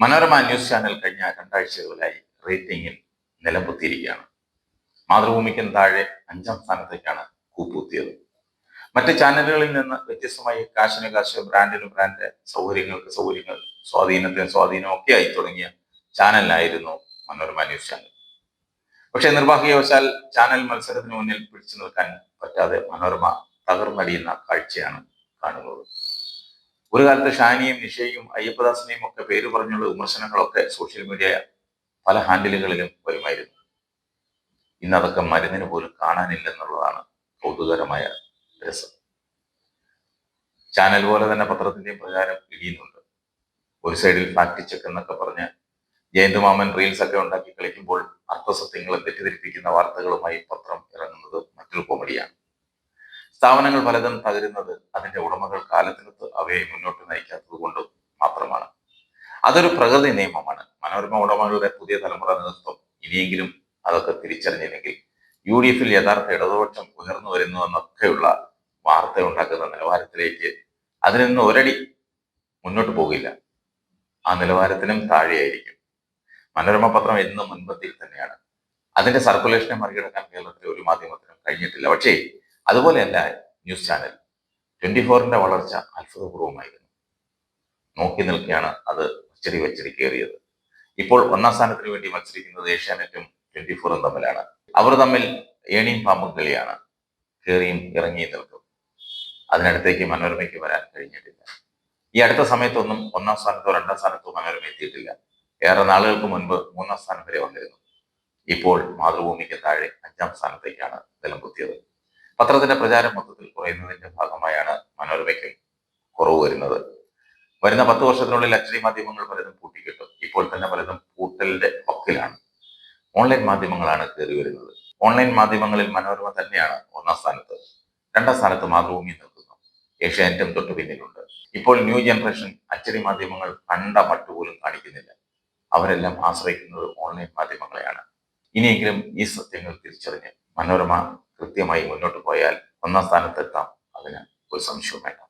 Manorama news channel കഴിഞ്ഞ രണ്ടാഴ്ചകളിലായി റേറ്റിംഗിൽ നിലംപൊത്തിയിരിക്കുകയാണ്. മാതൃഭൂമിക്കും താഴെ അഞ്ചാം സ്ഥാനത്തേക്കാണ് കൂപ്പുത്തിയത് മറ്റ് ചാനലുകളിൽ നിന്ന് വ്യത്യസ്തമായി കാശിന് കാശ് ബ്രാൻഡിന് ബ്രാൻഡ് സൗകര്യങ്ങൾക്ക് സൗകര്യങ്ങൾ സ്വാധീനത്തിന് സ്വാധീനം ഒക്കെ ആയി തുടങ്ങിയ ചാനലിനായിരുന്നു മനോരമ ന്യൂസ് ചാനൽ. പക്ഷേ നിർഭാഗ്യവശാൽ ചാനൽ മത്സരത്തിന് മുന്നിൽ പിടിച്ചു നിൽക്കാൻ പറ്റാതെ മനോരമ തകർന്നടിയുന്ന കാഴ്ചയാണ് കാണുന്നത്. ഒരു കാലത്ത് ഷാനിയും നിഷയും അയ്യപ്പദാസിനെയും ഒക്കെ പേര് പറഞ്ഞുള്ള വിമർശനങ്ങളൊക്കെ സോഷ്യൽ മീഡിയ പല ഹാൻഡിലുകളിലും വരുമായിരുന്നു. ഇന്ന് അതൊക്കെ മരുന്നിന് പോലും കാണാനില്ലെന്നുള്ളതാണ് കൗതുകരമായ രസം. ചാനൽ പോലെ തന്നെ പത്രത്തിന്റെയും പ്രചാരം ഇടിയുന്നുണ്ട്. ഒരു സൈഡിൽ ഫാക്ട് ചെക്ക് എന്നൊക്കെ പറഞ്ഞ് ജയന്തുമാമൻ റീൽസ് ഒക്കെ ഉണ്ടാക്കി കളിക്കുമ്പോൾ അർത്ഥസത്യങ്ങളെ തെറ്റിദ്ധരിപ്പിക്കുന്ന വാർത്തകളുമായി പത്രം ഇറങ്ങുന്നത് മറ്റൊരു കോമഡിയാണ് സ്ഥാപനങ്ങൾ പലതും തകരുന്നത് അതിന്റെ ഉടമകൾ കാലത്തിനൊത്ത് അവയെ മുന്നോട്ട് നയിക്കാത്തത് കൊണ്ട് മാത്രമാണ്. അതൊരു പ്രകൃതി നിയമമാണ്. മനോരമ ഉടമകളുടെ പുതിയ തലമുറ നേതൃത്വം ഇനിയെങ്കിലും അതൊക്കെ തിരിച്ചറിഞ്ഞില്ലെങ്കിൽ യു ഡി എഫിൽ യഥാർത്ഥ ഇടതുപക്ഷം ഉയർന്നു വരുന്നു എന്നൊക്കെയുള്ള വാർത്ത ഉണ്ടാക്കുന്ന നിലവാരത്തിലേക്ക് അതിൽ നിന്ന് ഒരടി മുന്നോട്ട് പോകില്ല. ആ നിലവാരത്തിനും താഴെയായിരിക്കും. മനോരമ പത്രം എന്നും മുൻപന്തിയിൽ തന്നെയാണ്. അതിന്റെ സർക്കുലേഷനെ മറികടക്കാൻ കേരളത്തിലെ ഒരു മാധ്യമത്തിനും കഴിഞ്ഞിട്ടില്ല. പക്ഷേ അതുപോലെയല്ല ന്യൂസ് ചാനൽ. ട്വന്റി ഫോറിന്റെ വളർച്ച അത്ഭുതപൂർവമായിരുന്നു നോക്കി നിൽക്കുകയാണ് അത് അച്ചടി വച്ചടി കയറിയത്. ഇപ്പോൾ ഒന്നാം സ്ഥാനത്തിന് വേണ്ടി മത്സരിക്കുന്നത് ഏഷ്യാനെറ്റും ട്വന്റി ഫോറും തമ്മിലാണ്. അവർ തമ്മിൽ ഏണിയും പാമ്പും കളിയാണ്. കയറിയും ഇറങ്ങിയും നിൽക്കും. അതിനടുത്തേക്ക് മനോരമയ്ക്ക് വരാൻ കഴിഞ്ഞിട്ടില്ല. ഈ അടുത്ത സമയത്തൊന്നും ഒന്നാം സ്ഥാനത്തോ രണ്ടാം സ്ഥാനത്തോ മനോരമ എത്തിയിട്ടില്ല. ഏറെ നാളുകൾക്ക് മുൻപ് മൂന്നാം സ്ഥാനം വരെ വന്നിരുന്നു. ഇപ്പോൾ മാതൃഭൂമിക്ക് താഴെ അഞ്ചാം സ്ഥാനത്തേക്കാണ് നിലംകുത്തിയത് പത്രത്തിന്റെ പ്രചാരം മൊത്തത്തിൽ കുറയുന്നതിന്റെ ഭാഗമായാണ് മനോരമയ്ക്ക് കുറവ് വരുന്നത്. വരുന്ന പത്ത് വർഷത്തിനുള്ളിൽ അച്ചടി മാധ്യമങ്ങൾ പലതും പൂട്ടിക്കിട്ടും. ഇപ്പോൾ തന്നെ പലതും പൂട്ടലിന്റെ വക്കിലാണ്. ഓൺലൈൻ മാധ്യമങ്ങളാണ് കയറി വരുന്നത്. ഓൺലൈൻ മാധ്യമങ്ങളിൽ മനോരമ തന്നെയാണ് ഒന്നാം സ്ഥാനത്ത്. രണ്ടാം സ്ഥാനത്ത് മാതൃഭൂമി നിൽക്കുന്നു. ഏഷ്യാനെറ്റും തൊട്ടു പിന്നിലുണ്ട്. ഇപ്പോൾ ന്യൂ ജനറേഷൻ അച്ചടി മാധ്യമങ്ങൾ കണ്ട മട്ടുപോലും കാണിക്കുന്നില്ല. അവരെല്ലാം ആശ്രയിക്കുന്നത് ഓൺലൈൻ മാധ്യമങ്ങളെയാണ്. ഇനിയെങ്കിലും ഈ സത്യങ്ങൾ തിരിച്ചറിഞ്ഞ് മനോരമ കൃത്യമായി മുന്നോട്ട് പോയാൽ ഒന്നാം സ്ഥാനത്തെത്താം. അതിന് ഒരു സംശയവും വേണ്ട